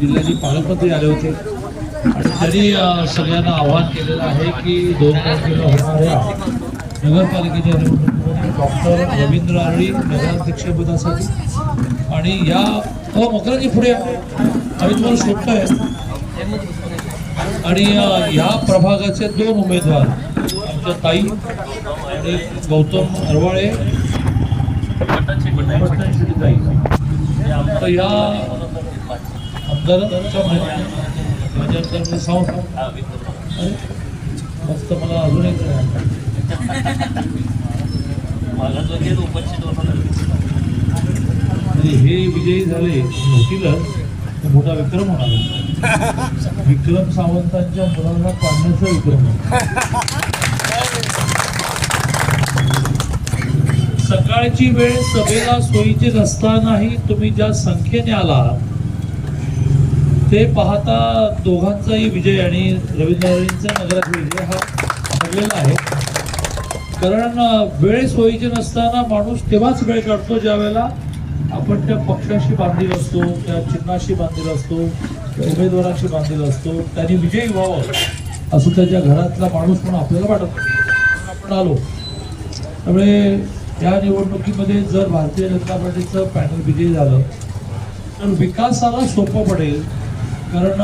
जिल्ह्याचे पालकमंत्री आले होते. आणि त्यांनी सगळ्यांना आवाहन केलेलं आहे की दोन तारखेला होणाऱ्या नगरपालिकेच्या निवडणुकीमध्ये डॉक्टर रवींद्र आरळी नगराध्यक्षपदासाठी आणि या हो मकरांची पुढे आम्ही तुम्हाला शोधतोय. आणि ह्या प्रभागाचे दोन उमेदवार आमच्या ताई आणि गौतम अरवाळे ताई आमचं ह्या माझ्या अरे, मस्त मला अजून एक म्हणजे हे विजयी झाले होतीलच मोठा विक्रम होणार विक्रम सावंतांच्या मुलांना पाडण्याचा विक्रम सकाळची वेळ सभेला सोयीची नसतानाही तुम्ही ज्या संख्येने आला ते पाहता दोघांचाही विजय आणि रवींद्रजींचा नगरात विजय हा ठरलेला आहे. कारण वेळ सोयीची नसताना माणूस तेव्हाच वेळ काढतो ज्या वेळेला आपण त्या पक्षाशी बांधील असतो त्या चिन्हाशी बांधील असतो त्या उमेदवाराशी बांधील असतो त्यांनी विजयी व्हावं असं त्याच्या घरातला माणूस पण आपल्याला वाटत आपण आलो. त्यामुळे या निवडणुकीमध्ये जर भारतीय जनता पार्टीचं पॅनल विजयी झालं तर विकासाला सोपं पडेल कारण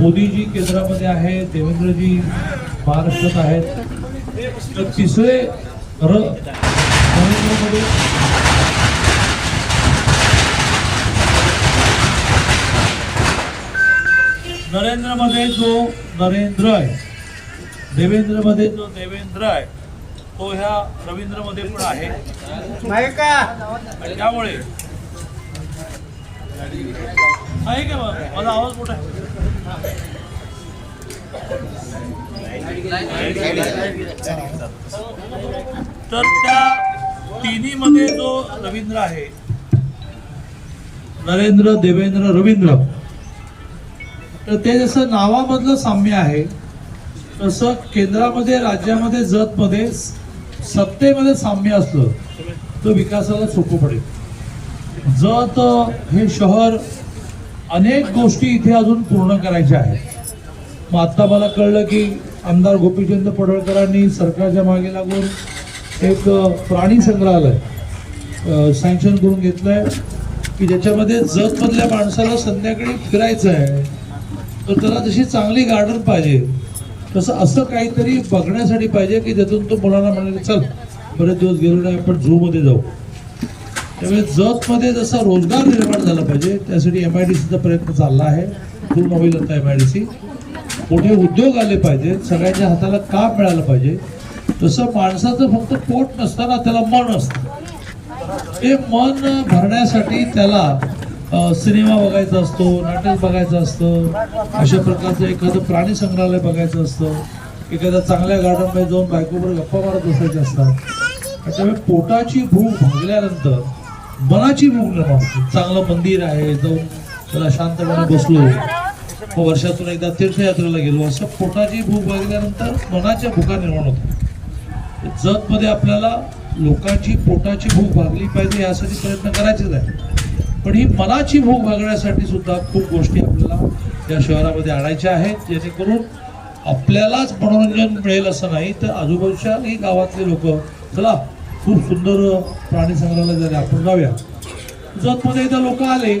मोदीजी केंद्रामध्ये आहे देवेंद्रजी महाराष्ट्रात आहेत. तर तिसरे र नरेंद्र मोदी नरेंद्रमध्ये जो नरेंद्र आहे देवेंद्रमध्ये जो देवेंद्र आहे तो ह्या रवींद्रमध्ये पण आहे. त्यामुळे आहे का माझा आवाज मोठा तर त्या तिन्ही मध्ये जो रवींद्र आहे नरेंद्र देवेंद्र रवींद्र तर ते जसं नावामधलं साम्य आहे तसं केंद्रामध्ये राज्यामध्ये जतमध्ये सत्तेमध्ये साम्य असलं तर विकासाला सोपं पडेल. जत हे शहर अनेक गोष्टी इथे अजून पूर्ण करायच्या आहेत. मग आता मला कळलं की आमदार गोपीचंद पडळकरांनी सरकारच्या मागे लागून एक प्राणी संग्रहालय सँक्शन करून घेतलंय की ज्याच्यामध्ये जतमधल्या माणसाला संध्याकाळी फिरायचं आहे. तर त्याला तशी चांगली गार्डन पाहिजे तसं असं काहीतरी बघण्यासाठी पाहिजे की ज्यातून तो मुलांना म्हणाले चल बरेच दिवस गेलो नाही आपण झूमध्ये जाऊ. त्यामुळे जतमध्ये जसा रोजगार निर्माण झाला पाहिजे त्यासाठी एम आय डी सीचा प्रयत्न चालला आहे. पूर्ण होईल आता एम आय डी सी मोठे उद्योग आले पाहिजेत. सगळ्यांच्या हाताला काम मिळालं पाहिजे. तसं माणसाचं फक्त पोट नसताना त्याला मन असतं. ते मन भरण्यासाठी त्याला सिनेमा बघायचा असतो नाटक बघायचं असतं. अशा प्रकारचं एखादं प्राणी संग्रहालय बघायचं असतं. एखाद्या चांगल्या गार्डनमध्ये जाऊन बायकोवर गप्पा मारत बसायच्या असतात. त्यामुळे पोटाची भूक भागल्यानंतर मनाची भूक निर्माण होते चांगलं मंदिर आहे जाऊन त्याला शांतपणे बसलो. मग वर्षातून एकदा तीर्थयात्रेला गेलो. असं पोटाची भूक भागल्यानंतर मनाच्या भूका निर्माण होतात. जतमध्ये आपल्याला लोकांची पोटाची भूक भागली पाहिजे यासाठी प्रयत्न करायचेच आहे पण ही मनाची भूक भागण्यासाठी सुद्धा खूप गोष्टी आपल्याला या शहरामध्ये आणायच्या आहेत जेणेकरून आपल्यालाच मनोरंजन मिळेल असं नाही. तर आजूबाजूच्याही गावातले लोक चला खूप सुंदर प्राणी संग्रहालय झाले. आपण जाऊया. गुजरातमध्ये एकदा लोक आले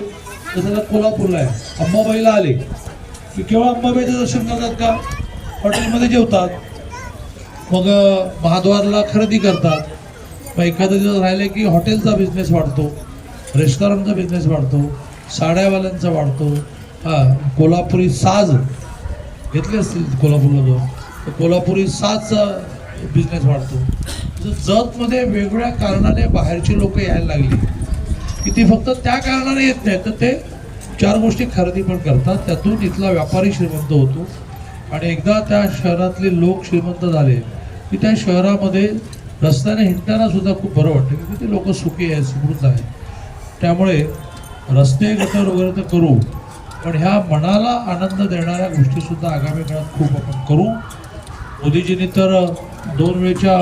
जसं कोल्हापूरला आहे अंबाबाईला आले. की केवळ अंबाबाईचं दर्शन करतात का? हॉटेलमध्ये जेवतात. मग महाद्वारला खरेदी करतात. मग एखादा दिवस राहिले की हॉटेलचा बिझनेस वाढतो. रेस्टॉरंटचा बिझनेस वाढतो. साड्यावाल्यांचा वाढतो. हां कोल्हापुरी साज घेतले असतील कोल्हापूरला जाऊन तर कोल्हापुरी साजचा बिझनेस वाढतो. जतमध्ये वेगवेगळ्या कारणाने बाहेरची लोक यायला लागली. की ती फक्त त्या कारणाने येत नाही तर ते चार गोष्टी खरेदी पण करतात. त्यातून इथला व्यापारी श्रीमंत होतो. आणि एकदा त्या शहरातले लोक श्रीमंत झाले की त्या शहरामध्ये रस्त्याने हिंडताना सुद्धा खूप बरं वाटतं की ते लोक सुखी आहे समृद्ध आहे त्यामुळे रस्ते गटर वगैरे तर करू पण ह्या मनाला आनंद देणाऱ्या गोष्टीसुद्धा आगामी काळात खूप आपण करू. मोदीजींनी तर दोन वेळच्या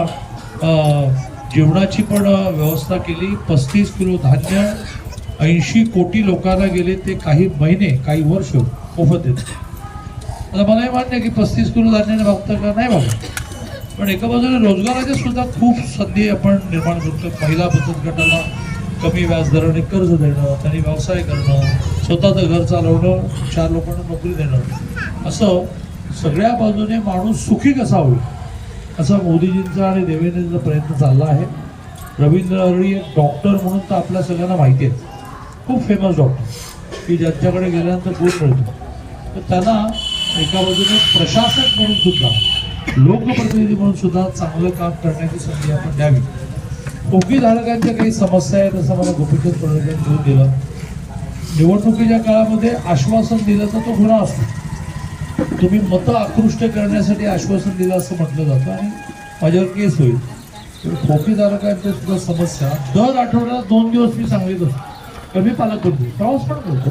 जेवणाची पण व्यवस्था केली. पस्तीस किलो धान्य ऐंशी कोटी लोकांना गेले. ते काही महिने काही वर्ष मोफत देत आता मलाही मान्य की पस्तीस किलो धान्याने भागतं का नाही भागत पण एका बाजूने रोजगाराच्या सुद्धा खूप संधी आपण निर्माण करतो. महिला बचत गटाला कमी व्याजदराने कर्ज देणं त्यांनी व्यवसाय करणं स्वतःचं घर चालवणं चार लोकांना नोकरी देणं. असं सगळ्या बाजूने माणूस सुखी कसा होईल? असा मोदीजींचा आणि देवेंद्रजींचा प्रयत्न चालला आहे. रवींद्र अरळी एक डॉक्टर म्हणून तर आपल्या सगळ्यांना माहिती आहे. खूप फेमस डॉक्टर की ज्यांच्याकडे गेल्यानंतर गुण मिळतो. तर त्यांना एका बाजूने प्रशासक म्हणून सुद्धा लोकप्रतिनिधी म्हणून सुद्धा चांगलं काम करण्याची संधी आपण द्यावी. धारकांच्या काही समस्या आहेत असं मला गोपीचंद पडळकरांनी घेऊन दिलं. निवडणुकीच्या काळामध्ये आश्वासन दिलं तर तो गुन्हा असतो. तुम्ही मतं आकृष्ट करण्यासाठी आश्वासन दिलं असं म्हटलं जातं आणि माझ्यावर केस होईल. तर खोकीधारकांच्या सुद्धा समस्या. दर आठवड्याला दोन दिवस मी सांगलीत असतो. कमी पालक करतो. प्रवास पण करतो.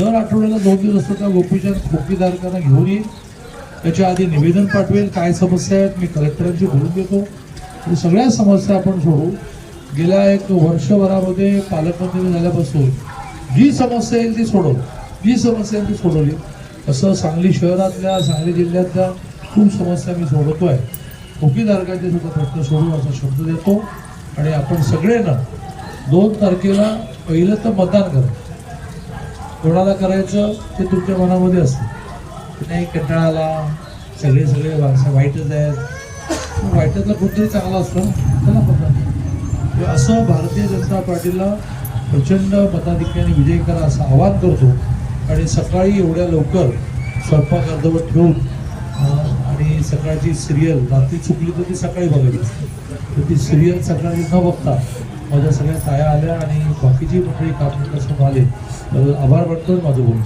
दर आठवड्याला दोन दिवस असतो त्या गोपीचंद खोकीधारकांना घेऊन येईल त्याच्या आधी निवेदन पाठवेल काय समस्या आहेत मी कलेक्टरांशी बोलून घेतो सगळ्या समस्या आपण सोडू गेल्या एक वर्षभरामध्ये पालकमंत्री झाल्यापासून जी समस्या येईल ती सोडव. जी समस्या येईल ती सोडवली. असं सांगली शहरातल्या सांगली जिल्ह्यातल्या खूप समस्या मी सोडवतोय. खोकीधारकांचे सुद्धा प्रश्न सोडू असा शब्द देतो. आणि आपण सगळे ना दोन तारखेला पहिलं तर मतदान करा. कोणाला करायचं ते तुमच्या मनामध्ये असतं. नाही कंटाळाला सगळे सगळे माणसं वाईटच आहेत. वाईटातला कुठेतरी चांगला असतो. त्याला मतदान असं भारतीय जनता पार्टीला प्रचंड मताधिक्याने विजय करा असं आवाहन करतो. आणि सकाळी एवढ्या लवकर स्वयंपाक अर्धवट ठेवून आणि सकाळची सिरियल रात्री चुकली तर ती सकाळी बघायची असते. तर ती सिरियल सकाळी न बघता माझ्या सगळ्या ताया आल्या आणि बाकीची मंडळी काम करून आले तर आभार वाटतो माझं बोलून